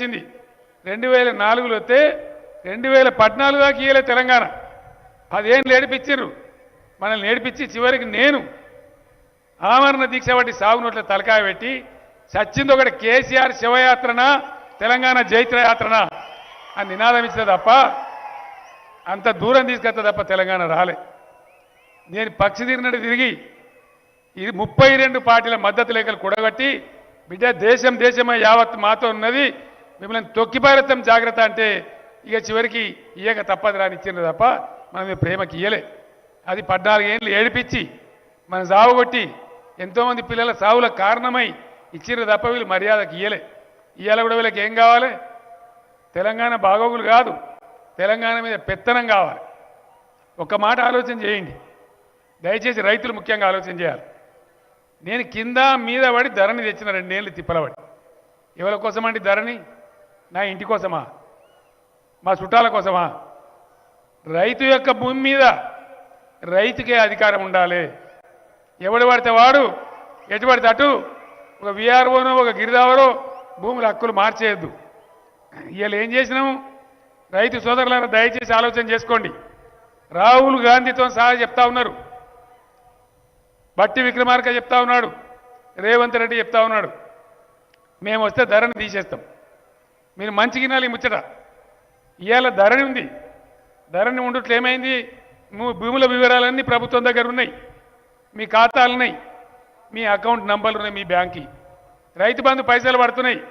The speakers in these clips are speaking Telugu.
వచ్చింది. రెండు వేల నాలుగులో వస్తే రెండు వేల పద్నాలుగు దాకా ఇయ్యలే తెలంగాణ. పదేళ్ళు ఏడిపించారు మనల్ని ఏడిపించి చివరికి నేను ఆమరణ దీక్ష బట్టి సాగునోట్ల తలకాయ పెట్టి సచ్చింది ఒకటి కేసీఆర్ శివయాత్రనా తెలంగాణ జైత్ర యాత్రనా అని నినాదం ఇచ్చిన తప్ప అంత దూరం తీసుకెళ్తే తప్ప తెలంగాణ రాలే. నేను పక్షి తిరిగినట్టు తిరిగి ఇది ముప్పై రెండు పార్టీల మద్దతు లేఖలు కూడగట్టి బిడ్డ దేశం దేశమే యావత్ మాతో ఉన్నది మిమ్మల్ని తొక్కిపారెత్తం జాగ్రత్త అంటే ఇక చివరికి ఇయ్యక తప్పది రాని తప్ప మనం ప్రేమకి ఇయ్యలే. అది పద్నాలుగేళ్ళు ఏడిపించి మన సావుగొట్టి ఎంతోమంది పిల్లల సావులకు కారణమై ఇచ్చిండ్రు తప్ప వీళ్ళు మర్యాదకి ఇయ్యలే. ఇయ్యాల కూడా వీళ్ళకి ఏం కావాలి? తెలంగాణ బాగోగులు కాదు. తెలంగాణ మీద పెత్తనం కావాలి. ఒక మాట ఆలోచన చేయండి. దయచేసి రైతులు ముఖ్యంగా ఆలోచన చేయాలి. నేను కింద మీద పడి ధరని తెచ్చిన రెండేళ్ళు తిప్పలబడి. ఎవరి కోసం అండి ధరని నా ఇంటి కోసమా? మా చుట్టాల కోసమా? రైతు యొక్క భూమి మీద రైతుకే అధికారం ఉండాలి. ఎవడు పడితే వాడు ఎటు పడితే అటు ఒక విఆర్ఓనో ఒక గిరిదావరో భూముల హక్కులు మార్చేయద్దు. ఇవాళ ఏం చేసినాము? రైతు సోదరులను దయచేసి ఆలోచన చేసుకోండి. రాహుల్ గాంధీతో సహా చెప్తా ఉన్నారు. బట్టి విక్రమార్క చెప్తా ఉన్నాడు. రేవంత్ రెడ్డి చెప్తా ఉన్నాడు. మేము వస్తే ధరని తీసేస్తాం. మీరు మంచి గినాలి ముచ్చట. ఇవాళ ధరని ఉంది. ధరని ఉండట్లు ఏమైంది? నువ్వు భూముల వివరాలన్నీ ప్రభుత్వం దగ్గర ఉన్నాయి. మీ ఖాతాలు ఉన్నాయి. మీ అకౌంట్ నంబర్లు ఉన్నాయి మీ బ్యాంక్కి. రైతు బంధు పైసలు పడుతున్నాయి.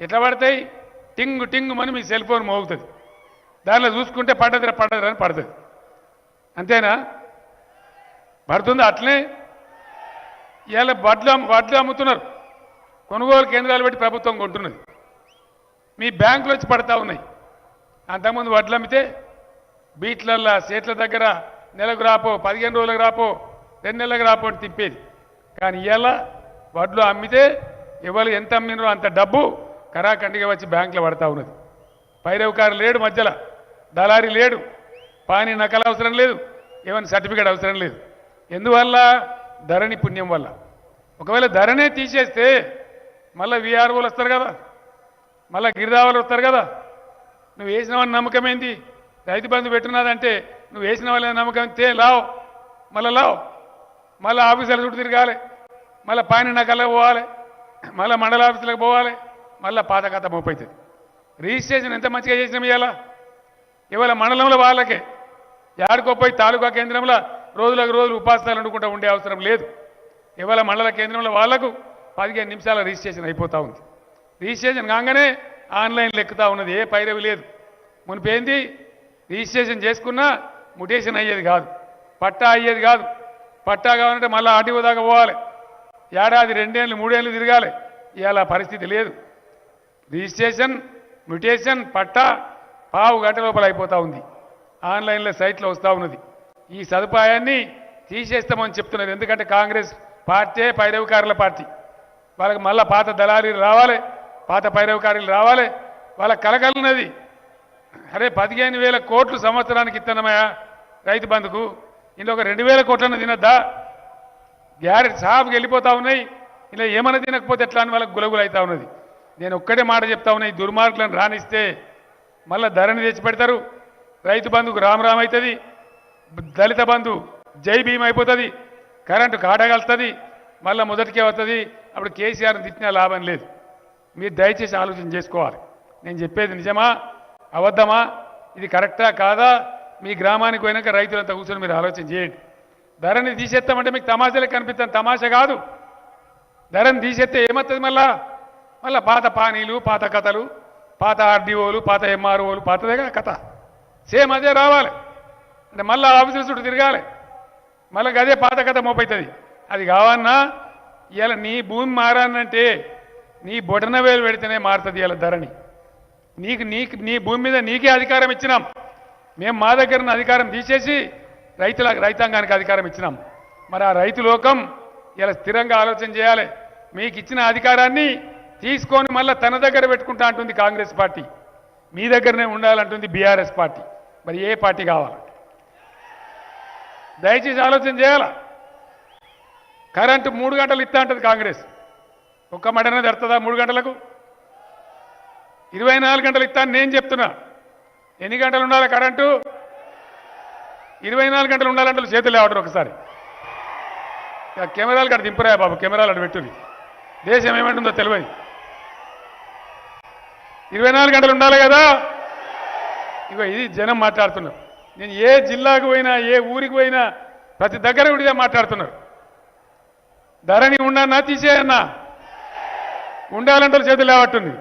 ఎట్లా పడతాయి? టింగ్ టింగ్ అని మీ సెల్ ఫోన్ మోగుతుంది. దానిలో చూసుకుంటే పడ్డదిరా పడ్డదిరా అని పడుతుంది. అంతేనా? పడుతుంది అట్లనే. ఇవాళ వడ్లు అమ్ము- వడ్లు అమ్ముతున్నారు. కొనుగోలు కేంద్రాలు పెట్టి ప్రభుత్వం కొంటున్నది. మీ బ్యాంకులు వచ్చి పడతా ఉన్నాయి. అంతకుముందు వడ్లు అమ్మితే బీట్లల్లో సీట్ల దగ్గర నెలకు రాపో పదిహేను రోజులకు రాపో రెండు నెలలకు రాపో అని తిప్పేది. కానీ ఇవాళ వడ్లు అమ్మితే ఇవాళ ఎంత అమ్మినో అంత డబ్బు కరాఖండిగా వచ్చి బ్యాంకులో పడతా ఉన్నది. పైరవకారు లేడు మధ్యలో. దళారి లేడు. పాని నకలు అవసరం లేదు. ఏమైనా సర్టిఫికేట్ అవసరం లేదు. ఎందువల్ల? ధరణి పుణ్యం వల్ల. ఒకవేళ ధరనే తీసేస్తే మళ్ళీ వీఆర్ఓలు వస్తారు కదా. మళ్ళీ గిరిదావాలు వస్తారు కదా. నువ్వు వేసిన వాళ్ళ నమ్మకం ఏంది? రైతు బంధు పెట్టున్నదంటే నువ్వు వేసిన వాళ్ళ నమ్మకం తే లావు. మళ్ళీ లావు. మళ్ళీ ఆఫీసుల చుట్టూ తిరగాలి. మళ్ళీ పైన నకల్లో పోవాలి. మళ్ళీ మండల ఆఫీసులకు పోవాలి. మళ్ళీ పాత కథ మోపైతుంది. రిజిస్ట్రేషన్ ఎంత మంచిగా చేసినాం ఇవాళ? ఇవాళ మండలంలో వాళ్ళకే. యాడికోపోయి తాలూకా కేంద్రంలో రోజులకు రోజులు ఉపాసాలు వండుకుంటూ ఉండే అవసరం లేదు. ఇవాళ మండల కేంద్రంలో వాళ్ళకు పదిహేను నిమిషాల రిజిస్ట్రేషన్ అయిపోతూ ఉంది. రిజిస్ట్రేషన్ కాగానే ఆన్లైన్లో ఎక్కుతా ఉన్నది ఏ పైరవి లేదు. మునిపేంది? రిజిస్ట్రేషన్ చేసుకున్నా ముటేషన్ అయ్యేది కాదు. పట్టా అయ్యేది కాదు. పట్టా కావాలంటే మళ్ళీ ఆర్టీఓ దాకా పోవాలి. ఏడాది రెండేళ్ళు మూడేళ్ళు తిరగాలి. ఇలా పరిస్థితి లేదు. రిజిస్ట్రేషన్ మ్యుటేషన్ పట్టా పావు గంట లోపల అయిపోతూ ఉంది. ఆన్లైన్లో సైట్లో వస్తూ ఉన్నది. ఈ సదుపాయాన్ని తీసేస్తామని చెప్తున్నారు. ఎందుకంటే కాంగ్రెస్ పార్టీ పైరవికారుల పార్టీ. వాళ్ళకి మళ్ళా పాత దళారీలు రావాలి. పాత పైరవకారులు రావాలి. వాళ్ళ కలకలున్నది అరే పదిహేను వేల కోట్లు సంవత్సరానికి ఇస్తున్నామయ్యా రైతు బంధుకు. ఇందులో ఒక రెండు వేల కోట్లను తినద్దా? గ్యారెట్ సాఫ్కి వెళ్ళిపోతా ఉన్నాయి. ఇలా ఏమైనా తినకపోతే ఎట్లా అని వాళ్ళకి గులగులు అవుతా ఉన్నది. నేను ఒక్కటే మాట చెప్తా ఉన్నా ఈ దుర్మార్గులను రానిస్తే మళ్ళీ ధరని తెచ్చి పెడతారు. రైతు బంధుకు రామరామ్ అవుతుంది. దళిత బంధు జై భీమ్ అయిపోతుంది. కరెంటు కాడగలుతుంది. మళ్ళీ మొదటికే వస్తుంది. అప్పుడు కేసీఆర్ని తిట్టినా లాభం లేదు. మీరు దయచేసి ఆలోచన చేసుకోవాలి. నేను చెప్పేది నిజమా? అబద్ధమా ఇది కరెక్టా? కాదా? మీ గ్రామానికి పోయినాక రైతులంతా కూర్చొని మీరు ఆలోచన చేయండి. ధరని తీసేస్తామంటే మీకు తమాషాలే కనిపిస్తాను. తమాషా కాదు. ధరని తీసేస్తే ఏమవుతుంది మళ్ళా? మళ్ళా పాత పానీలు పాత కథలు పాత ఆర్డీఓలు పాత ఎంఆర్ఓలు పాతదేగా కథ. సేమ్ అదే రావాలి. అంటే మళ్ళీ ఆఫీసుల చుట్టూ తిరగాలి. మళ్ళీ అదే పాత కథ మోపవుతుంది అది కావన్నా ఇలా నీ భూమి మారానంటే నీ బొటన వేలు పెడితేనే మారుతుంది ఇలా ధరని నీకు నీకు నీ భూమి మీద నీకే అధికారం ఇచ్చినాం. మేము మా దగ్గర అధికారం తీసేసి రైతుల రైతాంగానికి అధికారం ఇచ్చినాం. మరి ఆ రైతు లోకం ఇలా స్థిరంగా ఆలోచన చేయాలి. మీకు ఇచ్చిన అధికారాన్ని తీసుకొని మళ్ళీ తన దగ్గర పెట్టుకుంటా అంటుంది కాంగ్రెస్ పార్టీ. మీ దగ్గరనే ఉండాలంటుంది బీఆర్ఎస్ పార్టీ. మరి ఏ పార్టీ కావాలి? దయచేసి ఆలోచన చేయాలా? కరెంటు మూడు గంటలు ఇస్తా అంటది కాంగ్రెస్. ఒక్క మడన తెరుతుందా మూడు గంటలకు? ఇరవై నాలుగు గంటలు ఇస్తాను నేను చెప్తున్నా. ఎన్ని గంటలు ఉండాలి కరెంటు? ఇరవై నాలుగు గంటలు ఉండాలంటే చేతులు లేవటరు ఒకసారి. కెమెరాలు కాడ దింపురా బాబు కెమెరాలు అటు పెట్టుని దేశం ఏమంటుందో తెలియదు ఇరవై నాలుగు గంటలు ఉండాలి కదా? ఇగో ఇది జనం మాట్లాడుతున్నారు. నేను ఏ జిల్లాకు పోయినా ఏ ఊరికి పోయినా ప్రతి దగ్గర కూడా మాట్లాడుతున్నారు. ధరణి ఉండన్నా తీసేయన్నా ఉండాలంటే చేతులు లేవట్టుంది.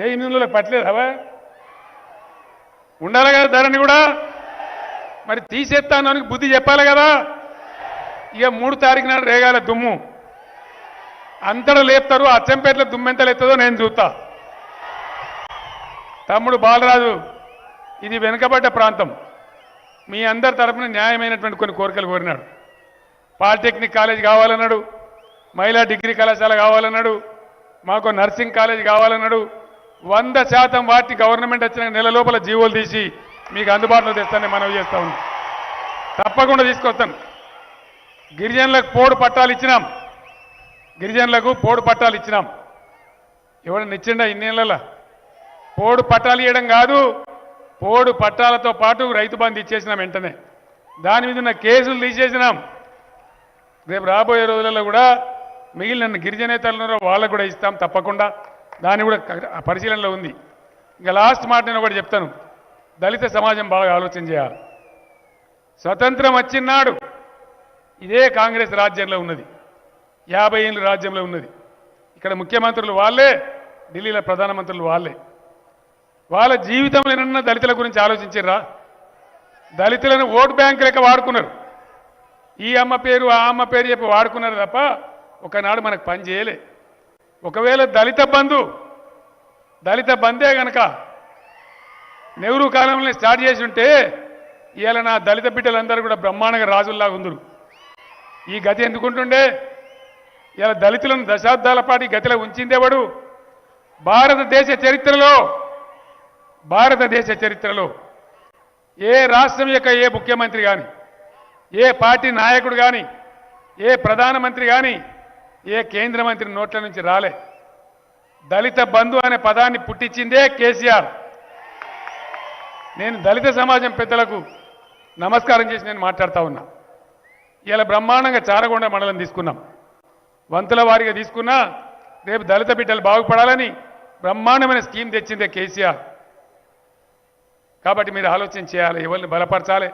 చేయి నూనెలో పట్టలేదావా? ఉండాలి కదా ధరని కూడా? మరి తీసేస్తాను అని బుద్ధి చెప్పాలి కదా? ఇక మూడు తారీఖు నాడు రేగాల దుమ్ము. అంతటా లేపుతారు అచ్చంపేటలో దుమ్ము ఎంత లేతుందో నేను చూస్తా. తమ్ముడు బాలరాజు ఇది వెనుకబడ్డ ప్రాంతం. మీ అందరి తరపున న్యాయమైనటువంటి కొన్ని కోరికలు కోరినాడు. పాలిటెక్నిక్ కాలేజ్ కావాలన్నాడు. మహిళా డిగ్రీ కళాశాల కావాలన్నాడు మాకు నర్సింగ్ కాలేజ్ కావాలన్నాడు. వంద శాతం వాటి గవర్నమెంట్ వచ్చిన నెల లోపల జీవోలు తీసి మీకు అందుబాటులో తెస్తానని మనవి చేస్తా ఉన్నాం. తప్పకుండా తీసుకొస్తాను గిరిజనులకు పోడు పట్టాలు ఇచ్చినాం. గిరిజనులకు పోడు పట్టాలు ఇచ్చినాం. ఎవడన్నా ఇచ్చిండా ఇన్నేళ్ళ పోడు పట్టాలు ఇవ్వడం కాదు పోడు పట్టాలతో పాటు రైతు బంధు ఇచ్చేసినాం వెంటనే. దాని మీద ఉన్న కేసులు తీసేసినాం. రేపు రాబోయే రోజులలో కూడా మిగిలిన గిరిజనేతలు ఉన్నారో వాళ్ళకు కూడా ఇస్తాం తప్పకుండా. దాన్ని కూడా పరిశీలనలో ఉంది. ఇంకా లాస్ట్ మాట నేను ఒకటి చెప్తాను. దళిత సమాజం బాగా ఆలోచన చేయాలి. స్వతంత్రం వచ్చినాడు ఇదే కాంగ్రెస్ రాజ్యంలో ఉన్నది. యాభై ఏళ్ళు రాజ్యంలో ఉన్నది. ఇక్కడ ముఖ్యమంత్రులు వాళ్ళే ఢిల్లీలో ప్రధానమంత్రులు వాళ్ళే. వాళ్ళ జీవితంలో ఏమన్నా దళితుల గురించి ఆలోచించారా దళితులను ఓటు బ్యాంకు లెక్క వాడుకున్నారు. ఈ అమ్మ పేరు ఆ అమ్మ పేరు చెప్పి వాడుకున్నారు తప్ప ఒకనాడు మనకు పని చేయలే. ఒకవేళ దళిత బంధు దళిత బందే గనక నెహ్రూ కాలంలో స్టార్ట్ చేసి ఉంటే ఇవాళ నా దళిత బిడ్డలందరూ కూడా బ్రహ్మాండంగా రాజుల్లాగా ఉందరు. ఈ గతి ఎందుకుంటుండే? ఇలా దళితులను దశాబ్దాల పాటు గతిలో ఉంచిందేవాడు భారతదేశ చరిత్రలో భారతదేశ చరిత్రలో ఏ రాష్ట్రం యొక్క ఏ ముఖ్యమంత్రి కానీ ఏ పార్టీ నాయకుడు కానీ ఏ ప్రధానమంత్రి కానీ ఏ కేంద్ర మంత్రి నోట్ల నుంచి రాలే? దళిత బంధు అనే పదాన్ని పుట్టించిందే కేసీఆర్. నేను దళిత సమాజం పెద్దలకు నమస్కారం చేసి నేను మాట్లాడుతూ ఉన్నా. ఇలా బ్రహ్మాండంగా చారగొండ మండలం తీసుకున్నాం. వంతుల వారిగా తీసుకున్నా రేపు దళిత బిడ్డలు బాగుపడాలని బ్రహ్మాండమైన స్కీమ్ తెచ్చిందే కేసీఆర్. కాబట్టి మీరు ఆలోచన చేయాలి ఎవరిని బలపరచాలి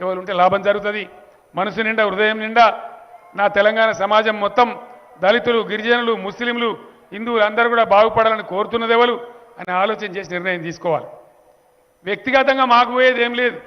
ఎవరు ఉంటే లాభం జరుగుతుంది. మనసు నిండా హృదయం నిండా నా తెలంగాణ సమాజం మొత్తం దళితులు గిరిజనులు ముస్లింలు హిందువులు అందరూ కూడా బాగుపడాలని కోరుతున్నదేవలు అని ఆలోచన చేసి నిర్ణయం తీసుకోవాలి. వ్యక్తిగతంగా మాకు పోయేది ఏం లేదు.